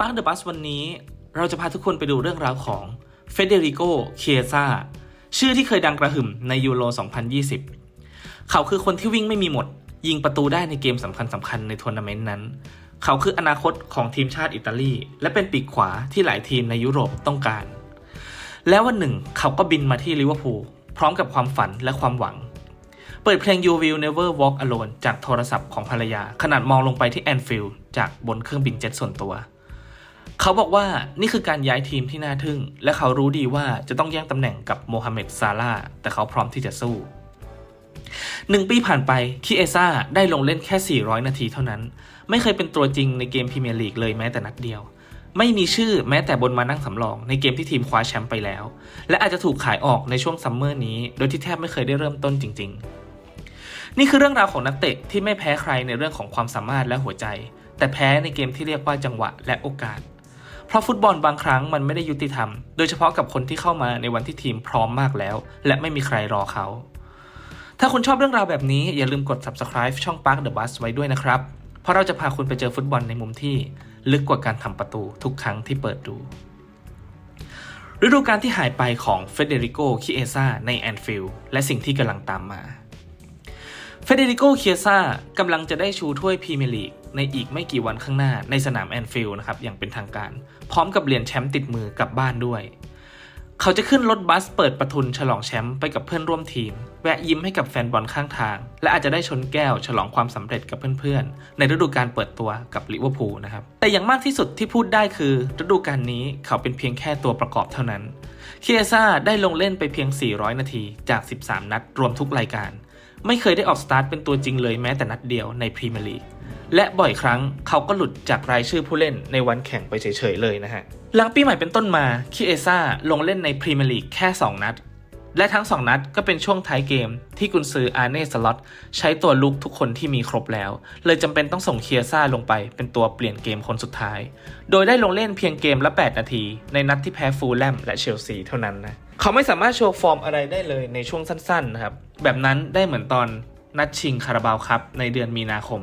ปังเดอะบัสวันนี้เราจะพาทุกคนไปดูเรื่องราวของเฟเดริโก เคียซาชื่อที่เคยดังกระหึ่มในยูโร 2020 เขาคือคนที่วิ่งไม่มีหมด ยิงประตูได้ในเกมสำคัญสำคัญในทัวร์นาเมนต์นั้น เขาคืออนาคตของทีมชาติอิตาลี และเป็นปีกขวาที่หลายทีมในยุโรปต้องการ แล้ววันหนึ่งเขาก็บินมาที่ลิเวอร์พูลพร้อมกับความฝันและความหวัง เปิดเพลง You Will Never Walk Alone จากโทรศัพท์ของภรรยา ขนาดมองลงไปที่แอนฟิลด์จากบนเครื่องบินเจ็ตส่วนตัว เขาบอกว่านี่คือการย้ายทีมที่น่าทึ่ง และเขารู้ดีว่าจะต้องแย่งตำแหน่งกับโมฮัมเหม็ดซาลาแต่เขาพร้อมที่จะสู้หนึ่งปีผ่านไปคิเอซ่าได้ลงเล่นแค่ 400 นาทีเท่านั้น ไม่เคยเป็นตัวจริงในเกมพรีเมียร์ลีกเลยแม้แต่นัดเดียว ไม่มีชื่อแม้แต่บนมานั่งสำรองในเกมที่ทีมคว้าแชมป์ไปแล้ว และอาจจะถูกขายออกในช่วงซัมเมอร์นี้ โดยที่แทบไม่เคยได้เริ่มต้นจริง ๆ นี่คือเรื่องราวของนักเตะที่ไม่แพ้ใครในเรื่องของความสามารถและหัวใจ แต่แพ้ในเกมที่เรียกว่าจังหวะและโอกาส เพราะฟุตบอลบางครั้งมันไม่ได้ยุติธรรม โดยเฉพาะกับคนที่เข้ามาในวันที่ทีมพร้อมมากแล้ว และไม่มีใครรอเขา ถ้าคุณชอบเรื่องราวแบบนี้อย่าลืมกด subscribe ช่อง Park the Bus ไว้ด้วยนะครับ เพราะเราจะพาคุณไปเจอฟุตบอลในมุมที่ลึกกว่าการทำประตูทุกครั้งที่เปิดดู ฤดูกาลที่หายไปของเฟเดริโกคิเอซาในแอนฟิลด์และสิ่งที่กำลังตามมา เฟเดริโก เคียซ่ากำลังจะได้ชูถ้วยพรีเมียร์ลีกในอีกไม่กี่วันข้างหน้าในสนามแอนฟิลด์นะครับอย่างเป็นทางการ พร้อมกับเหรียญแชมป์ติดมือกลับบ้านด้วย เขาจะขึ้นรถบัสเปิดประทุนฉลองแชมป์ไปกับเพื่อนร่วมทีม แวะยิ้มให้กับแฟนบอลข้างทาง และอาจจะได้ชนแก้วฉลองความสำเร็จกับเพื่อนๆ ในฤดูกาลเปิดตัวกับลิเวอร์พูลนะครับแต่อย่างมากที่สุดที่พูดได้คือฤดูกาลนี้เขาเป็นเพียงแค่ตัวประกอบเท่านั้นเคียซ่าได้ลงเล่นไปเพียง 400 นาทีจาก 13 นัดรวมทุกรายการ ไม่เคยได้ออกสตาร์ทเป็นตัวจริงเลยแม้แต่นัดเดียวในพรีเมียร์ลีกและบ่อยครั้งเขาก็หลุดจากรายชื่อผู้เล่นในวันแข่งไปเฉยๆเลยนะฮะ หลังปีใหม่เป็นต้นมาคิเอซ่าลงเล่นในพรีเมียร์ลีกแค่ 2 นัด และทั้ง 2 นัดก็เป็นช่วงท้ายเกมที่กุนซืออาร์เน่สล็อตใช้ตัวลุกทุกคนที่มีครบแล้ว เลยจำเป็นต้องส่งเคียซ่าลงไปเป็นตัวเปลี่ยนเกมคนสุดท้าย โดยได้ลงเล่นเพียงเกมละ 8 นาที ในนัดที่แพ้ฟูลแลมและเชลซีเท่านั้นนะ เขาไม่สามารถโชว์ฟอร์มอะไรได้เลยในช่วงสั้นๆนะครับ แบบนั้นได้เหมือนตอนนัดชิงคาราบาวครับในเดือนมีนาคม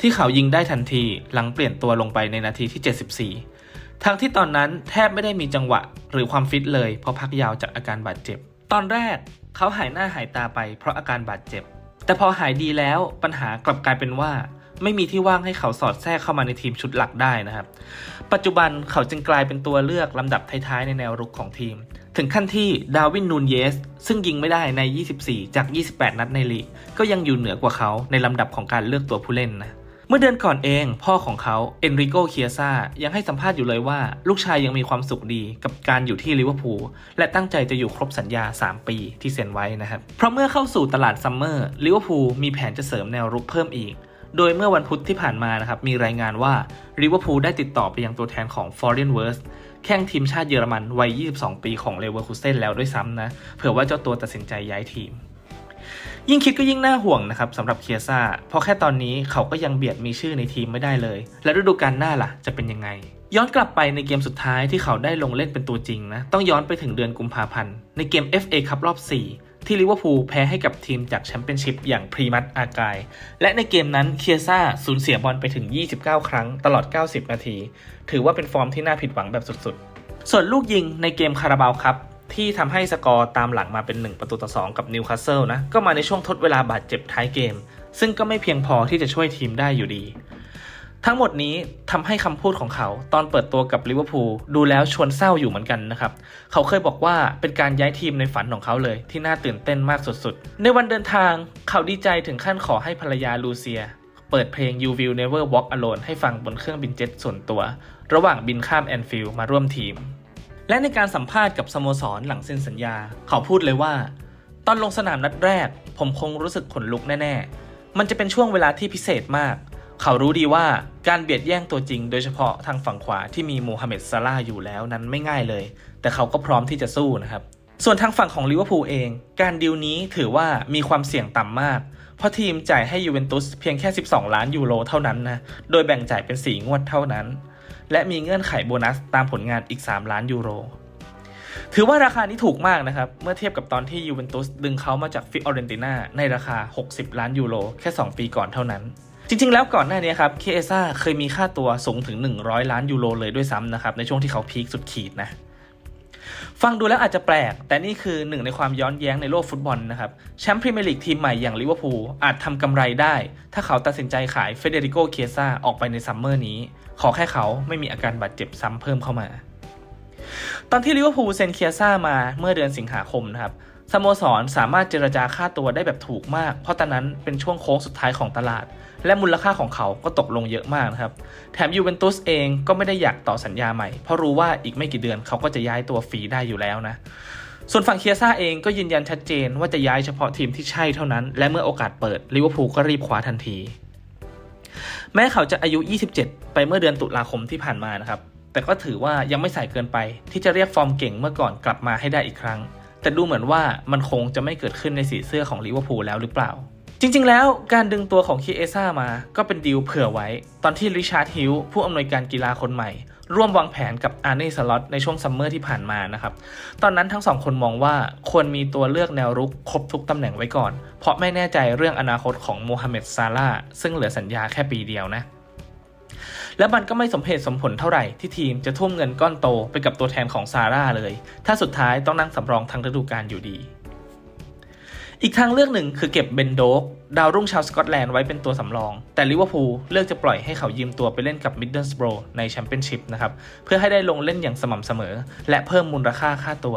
ที่เขายิงได้ทันทีหลังเปลี่ยนตัวลงไปในนาทีที่ 74 ทั้งที่ตอนนั้นแทบไม่ได้มีจังหวะหรือความฟิตเลยเพราะพักยาวจากอาการบาดเจ็บ ตอนแรกเขาหายหน้าหายตาไปเพราะอาการบาดเจ็บ แต่พอหายดีแล้วปัญหากลับกลายเป็นว่าไม่มีที่ว่างให้เขาสอดแทรกเข้ามาในทีมชุดหลักได้นะครับ ปัจจุบันเขาจึงกลายเป็นตัวเลือกลำดับท้ายๆในแนวรุกของทีม ถึงขั้นที่ดาวินนูนเยส ซึ่งยิงไม่ได้ใน 24 จาก 28 นัดในลีก ก็ยังอยู่เหนือกว่าเขาในลำดับของการเลือกตัวผู้เล่นนะ เมื่อเดือนก่อนเองพ่อของเขาเอนริโกเคียซายังให้สัมภาษณ์อยู่เลยว่า ลูกชายยังมีความสุขดีกับการอยู่ที่ลิเวอร์พูลและตั้งใจจะอยู่ครบสัญญา 3 ปีที่เซ็นไว้นะครับ เพราะเมื่อเข้าสู่ตลาดซัมเมอร์ลิเวอร์พูลมีแผนจะเสริมแนวรุกเพิ่มอีกโดยเมื่อวันพุธที่ผ่านมานะครับมีรายงานว่าลิเวอร์พูลได้ติดต่อไปยังตัวแทนของฟอร์เรนเวิร์ส แข่งทีมชาติเยอรมันวัย 22 ปีของเลเวอร์คูเซนแล้วด้วยซ้ำนะ เผื่อว่าเจ้าตัวตัดสินใจย้ายทีม ยิ่งคิดก็ยิ่งน่าห่วงนะครับสำหรับเคียซ่า เพราะแค่ตอนนี้เขาก็ยังเบียดมีชื่อในทีมไม่ได้เลย และฤดูกาลหน้าล่ะ จะเป็นยังไง ย้อนกลับไปในเกมสุดท้ายที่เขาได้ลงเล่นเป็นตัวจริงนะ ต้องย้อนไปถึงเดือนกุมภาพันธ์ในเกม FA คัพรอบ 4 ที่ลิเวอร์พูลแพ้ให้กับทีมจากแชมเปี้ยนชิพอย่างพรีมัตอากาย และในเกมนั้นเคียซ่าสูญเสียบอลไปถึง 29 ครั้งตลอด 90 นาที ถือว่าเป็นฟอร์มที่น่าผิดหวังแบบสุดๆ ส่วนลูกยิงในเกมคาราบาวครับที่ทำให้สกอร์ตามหลังมาเป็น 1 ประตูต่อ 2 กับนิวคาสเซิลนะ ก็มาในช่วงทดเวลาบาดเจ็บท้ายเกม ซึ่งก็ไม่เพียงพอที่จะช่วยทีมได้อยู่ดี ทั้งหมดนี้ทำให้คำพูดของเขาตอนเปิดตัวกับลิเวอร์พูลดูแล้วชวนเศร้าอยู่เหมือนกันนะครับ เขาเคยบอกว่าเป็นการย้ายทีมในฝันของเขาเลย ที่น่าตื่นเต้นมากสุดๆ ในวันเดินทางเขาดีใจถึงขั้นขอให้ภรรยาลูเซีย เปิดเพลง You Will Never Walk Alone ให้ฟังบนเครื่องบินเจ็ตส่วนตัว ระหว่างบินข้ามแอนฟิลด์มาร่วมทีม และในการสัมภาษณ์กับสโมสรหลังเซ็นสัญญา เขาพูดเลยว่า ตอนลงสนามนัดแรก ผมคงรู้สึกขนลุกแน่ ๆ มันจะเป็นช่วงเวลาที่พิเศษมาก เขารู้ดีว่าการเบียดแย่งตัวจริง โดยเฉพาะทางฝั่งขวาที่มีมูฮัมเหม็ดซาลาอยู่แล้วนั้นไม่ง่ายเลย แต่เขาก็พร้อมที่จะสู้นะครับ ส่วนทางฝั่งของลิเวอร์พูลเอง การดีลนี้ถือว่ามีความเสี่ยงต่ำมาก เพราะทีมจ่ายให้ยูเวนตุสเพียงแค่ 12 ล้านยูโรเท่านั้นนะ โดยแบ่งจ่ายเป็น 4 งวดเท่านั้น และมีเงื่อนไขโบนัสตามผลงานอีก 3 ล้านยูโรถือว่าราคานี้ถูกมากนะครับ เมื่อเทียบกับตอนที่ยูเวนตุสดึงเขามาจากฟิออเรนติน่าในราคา 60 ล้านยูโรแค่ 2 ปีก่อนเท่านั้น จริงๆ แล้วก่อนหน้านี้ครับเคเอซ่าเคยมีค่าตัวสูงถึง 100 ล้านยูโรเลยด้วยซ้ำนะครับในช่วงที่เขาพีคสุดขีดนะฟังดูแล้วอาจจะแปลก แต่นี่คือหนึ่งในความย้อนแย้งในโลกฟุตบอลนะครับแชมป์พรีเมียร์ลีกทีมใหม่อย่างลิเวอร์พูลอาจทำกำไรได้ ถ้าเขาตัดสินใจขายเฟเดริโกเคซ่าออกไปในซัมเมอร์นี้ ขอแค่เขาไม่มีอาการบาดเจ็บซ้ำเพิ่มเข้ามา ตอนที่ลิเวอร์พูลเซ็นเคซ่ามาเมื่อเดือนสิงหาคมนะครับสโมสรสามารถเจรจาค่าตัวได้แบบถูกมาก เพราะตอนนั้นเป็นช่วงโค้งสุดท้ายของตลาด และมูลค่าของเขาก็ตกลงเยอะมากนะครับ แถมยูเวนตุสเองก็ไม่ได้อยากต่อสัญญาใหม่ เพราะรู้ว่าอีกไม่กี่เดือนเขาก็จะย้ายตัวฟรีได้อยู่แล้วนะ ส่วนฝั่งเคียซ่าเองก็ยืนยันชัดเจนว่าจะย้ายเฉพาะทีมที่ใช่เท่านั้น และเมื่อโอกาสเปิดลิเวอร์พูลก็รีบคว้าทันที แม้เขาจะอายุ 27 ไปเมื่อเดือนตุลาคมที่ผ่านมานะครับ แต่ก็ถือว่ายังไม่สายเกินไป ที่จะเรียกฟอร์มเก่งเมื่อก่อนกลับมาให้ได้อีกครั้ง แต่ดูเหมือนว่ามันคงจะไม่เกิดขึ้นในสีเสื้อของลิเวอร์พูลแล้วหรือเปล่า จริงๆ แล้วการดึงตัวของคีเอซ่ามาก็เป็นดีลเผื่อไว้ ตอนที่ริชาร์ดฮิลผู้อำนวยการกีฬาคนใหม่ ร่วมวางแผนกับอาร์เน่สล็อตในช่วงซัมเมอร์ที่ผ่านมานะครับ ตอนนั้นทั้งสองคนมองว่าควรมีตัวเลือกแนวรุกครบทุกตำแหน่งไว้ก่อน เพราะไม่แน่ใจเรื่องอนาคตของโมฮัมเหม็ดซาลาซึ่งเหลือสัญญาแค่ปีเดียวนะและมันก็ไม่สมเหตุสมผลเท่าไหร่ที่ทีมจะทุ่มเงินก้อนโตไปกับตัวแทนของซาร่าเลย ถ้าสุดท้ายต้องนั่งสำรองทั้งฤดูกาลอยู่ดี อีกทางเลือกหนึ่งคือเก็บเบนโดกดาวรุ่งชาวสกอตแลนด์ไว้เป็นตัวสำรอง แต่ลิเวอร์พูลเลือกจะปล่อยให้เขายืมตัวไปเล่นกับมิดเดิลสโบรในแชมเปี้ยนชิพนะครับ เพื่อให้ได้ลงเล่นอย่างสม่ำเสมอ และเพิ่มมูลค่าค่าตัว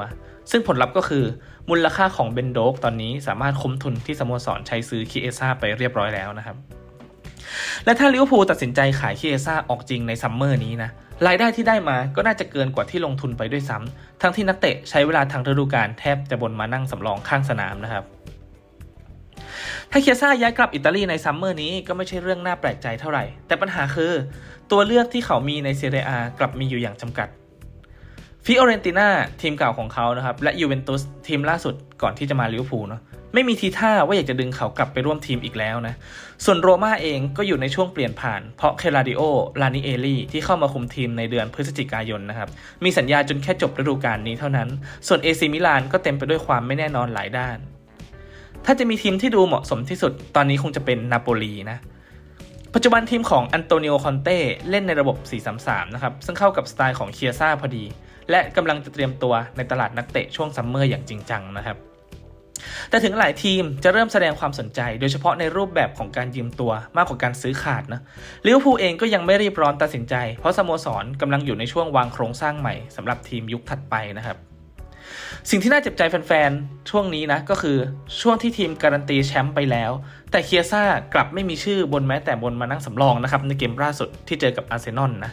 ซึ่งผลลัพธ์ก็คือมูลค่าของเบนโดกตอนนี้สามารถคุ้มทุนที่สโมสรใช้ซื้อคิเอซ่าไปเรียบร้อยแล้วนะครับ และถ้าลิเวอร์พูลตัดสินใจขายคิเอซ่าออกจริงในซัมเมอร์นี้นะรายได้ที่ได้มาก็น่าจะเกินกว่าที่ลงทุนไปด้วยซ้ำทั้งที่นักเตะใช้เวลาทางฤดูกาลแทบจะบนมานั่งสำรองข้างสนามนะครับ ถ้าเคียซ่าย้ายกลับอิตาลีในซัมเมอร์นี้ก็ไม่ใช่เรื่องน่าแปลกใจเท่าไหร่ แต่ปัญหาคือ ตัวเลือกที่เขามีในเซเรียกลับมีอยู่อย่างจำกัดฟิโอเรนติน่าทีมเก่าของเขานะครับและยูเวนตุสทีมล่าสุดก่อนที่จะมาลิเวอร์พูลเนาะไม่มีทีท่าว่าอยากจะดึงเขากลับไปร่วมทีมอีกแล้วนะ ส่วนโรม่าเองก็อยู่ในช่วงเปลี่ยนผ่าน เพราะเคลาดิโอ ลานิเอลีที่เข้ามาคุมทีมในเดือนพฤศจิกายนนะครับ มีสัญญาจนแค่จบฤดูกาลนี้เท่านั้น ส่วนเอซิมิลานก็เต็มไปด้วยความไม่แน่นอนหลายด้าน ถ้าจะมีทีมที่ดูเหมาะสมที่สุดตอนนี้คงจะเป็นนาโปลีนะ ปัจจุบันทีมของอันโตนิโอคอนเต้เล่นในระบบ 4-3-3 นะครับ ซึ่งเข้ากับสไตล์ของเคียซ่าพอดี และกำลังจะเตรียมตัวในตลาดนักเตะช่วงซัมเมอร์อย่างจริงจังนะครับแต่ถึงหลายทีมจะเริ่มแสดงความสนใจ โดยเฉพาะในรูปแบบของการยืมตัวมากกว่าการซื้อขาดนะลิเวอร์พูลเองก็ยังไม่รีบร้อนตัดสินใจ เพราะสโมสรกำลังอยู่ในช่วงวางโครงสร้างใหม่สำหรับทีมยุคถัดไปนะครับ สิ่งที่น่าเจ็บใจแฟนๆ ช่วงนี้นะ ก็คือช่วงที่ทีมการันตีแชมป์ไปแล้ว แต่เคียซ่ากลับไม่มีชื่อบนแม้แต่บนมานั่งสำรองนะครับ ในเกมล่าสุดที่เจอกับอาร์เซนอลนะ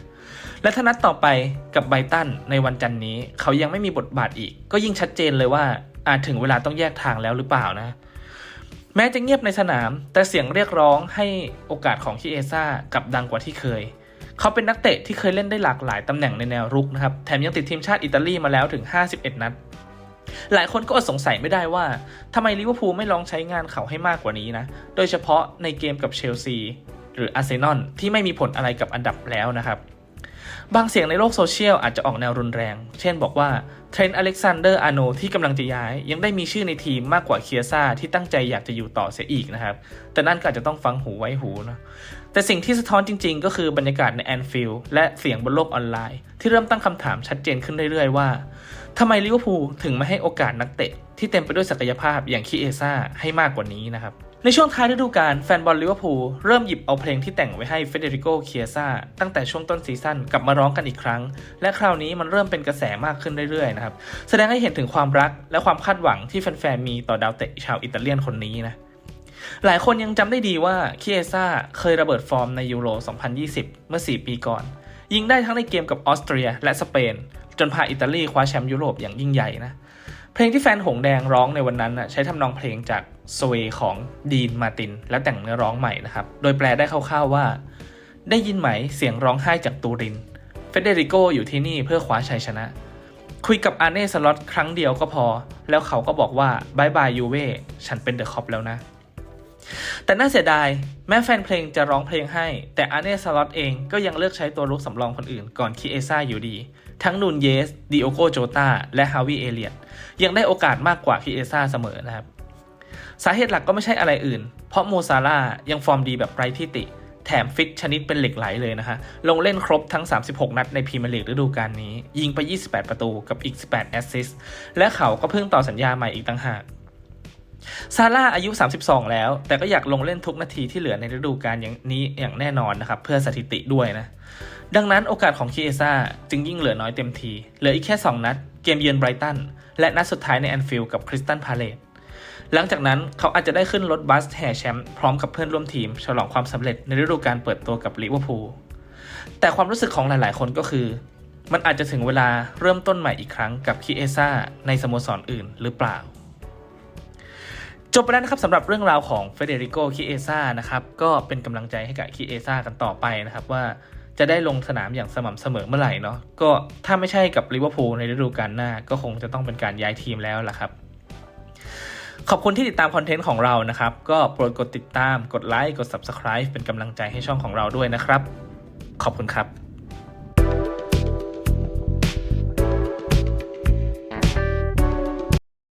และถ้านัดต่อไปกับไบตันในวันจันทร์นี้ เขายังไม่มีบทบาทอีก ก็ยิ่งชัดเจนเลยว่าอาจถึงเวลาต้องแยกทางแล้วหรือเปล่านะ แม้จะเงียบในสนาม แต่เสียงเรียกร้องให้โอกาสของคิเอซ่ากลับดังกว่าที่เคย เขาเป็นนักเตะที่เคยเล่นได้หลากหลายตำแหน่งในแนวรุกนะครับแถมยังติดทีมชาติอิตาลีมาแล้วถึง 51 นัด หลายคนก็อดสงสัยไม่ได้ว่าทำไมลิเวอร์พูลไม่ลองใช้งานเขาให้มากกว่านี้นะ โดยเฉพาะในเกมกับเชลซีหรืออาร์เซนอลที่ไม่มีผลอะไรกับอันดับแล้วนะครับ บางเสียงในโลกโซเชียลอาจจะออกแนวรุนแรง เช่นบอกว่าเทรนต์อเล็กซานเดอร์อาโนที่กำลังจะย้าย ยังได้มีชื่อในทีมมากกว่าเคียซ่าที่ตั้งใจอยากจะอยู่ต่อเสียอีกนะครับ แต่นั่นก็อาจจะต้องฟังหูไว้หูนะแต่สิ่งที่สะท้อนจริงๆ ก็คือบรรยากาศในแอนฟิลด์และเสียงบนโลกออนไลน์ ที่เริ่มตั้งคำถามชัดเจนขึ้นเรื่อยๆว่าทำไมลิเวอร์พูลถึงไม่ให้โอกาสนักเตะ ที่เต็มไปด้วยศักยภาพอย่างคีเอซ่าให้มากกว่านี้นะครับ ในช่วงท้ายฤดูกาลแฟนบอลลิเวอร์พูลเริ่มหยิบเอาเพลงที่แต่งไว้ให้เฟเดริโก เคียซ่าตั้งแต่ช่วงต้นซีซั่นกลับมาร้องกันอีกครั้ง และคราวนี้มันเริ่มเป็นกระแสมากขึ้นเรื่อยๆนะครับ แสดงให้เห็นถึงความรักและความคาดหวังที่แฟนๆมีต่อดาวเตะชาวอิตาเลียนคนนี้นะหลายคนยังจำได้ดีว่า เคีเอซ่าเคยระเบิดฟอร์มในยูโร 2020 เมื่อ 4 ปีก่อน ยิงได้ทั้งในเกมกับออสเตรีย และสเปน จนพาอิตาลีคว้าแชมป์ยุโรปอย่างยิ่งใหญ่นะ เพลงที่แฟนหงแดงร้องในวันนั้นน่ะใช้ทำนองเพลงจากสเวของดีนมาติน และแต่งเนื้อร้องใหม่นะครับ โดยแปลได้คร่าวๆว่า ได้ยินไหมเสียงร้องไห้จากตูริน เฟเดริโกอยู่ที่นี่เพื่อคว้าชัยชนะ คุยกับอาเน่สล็อตครั้งเดียวก็พอ แล้วเขาก็บอกว่าบายบายยูเว่ฉันเป็นเดอะคอปแล้วนะ แต่น่าเสียดายแม้แฟนเพลงจะร้องเพลงให้ แต่อาร์เน่สล็อตเองก็ยังเลือกใช้ตัวลุกสำรองคนอื่นก่อนคิเอซ่าอยู่ดี ทั้งนูนเยสดิโอโกโจตาและฮาวิเอเลียตยังได้โอกาสมากกว่าคิเอซ่าเสมอนะครับ สาเหตุหลักก็ไม่ใช่อะไรอื่น เพราะโมซาร่ายังฟอร์มดีแบบไร้ที่ติ แถมฟิตชนิดเป็นเหล็กไหลเลยนะฮะ ลงเล่นครบทั้ง 36 นัดในพรีเมียร์ลีกฤดูกาลนี้ ยิงไป 28 ประตูกับอีก 18 แอสซิสต์และเขาก็เพิ่งต่อสัญญาใหม่อีกต่างหาก ซาร่าอายุ 32 แล้ว แต่ก็อยากลงเล่นทุกนาทีที่เหลือในฤดูกาลอย่างนี้อย่างแน่นอนนะครับ เพื่อสถิติด้วยนะ ดังนั้นโอกาสของคีเอซ่าจึงยิ่งเหลือน้อยเต็มที เหลืออีกแค่ 2 นัด เกมเยือนไบรตัน และนัดสุดท้ายในแอนฟิลด์กับคริสตันพาเลตหลังจากนั้นเขาอาจจะได้ขึ้นรถบัสแห่แชมป์พร้อมกับเพื่อนร่วมทีม ฉลองความสำเร็จในฤดูกาลเปิดตัวกับลิเวอร์พูลแต่ความรู้สึกของหลายๆ คนก็คือ มันอาจจะถึงเวลาเริ่มต้นใหม่อีกครั้งกับคีเอซ่าในสโมสรอื่นหรือเปล่า จบไปแล้วนะครับสำหรับเรื่องราวของเฟเดริโกคิเอซ่านะครับก็เป็นกำลังใจให้กับคิเอซ่ากันต่อไปนะครับว่าจะได้ลงสนามอย่างสม่ำเสมอเมื่อไหร่เนาะก็ถ้าไม่ใช่กับลิเวอร์พูลในฤดูกาลหน้า ก็คงจะต้องเป็นการย้ายทีมแล้วล่ะครับ ขอบคุณที่ติดตามคอนเทนต์ของเรานะครับ ก็โปรดกดติดตามกดไลค์กด Subscribe เป็นกำลังใจให้ช่องของเราด้วยนะครับ ขอบคุณครับ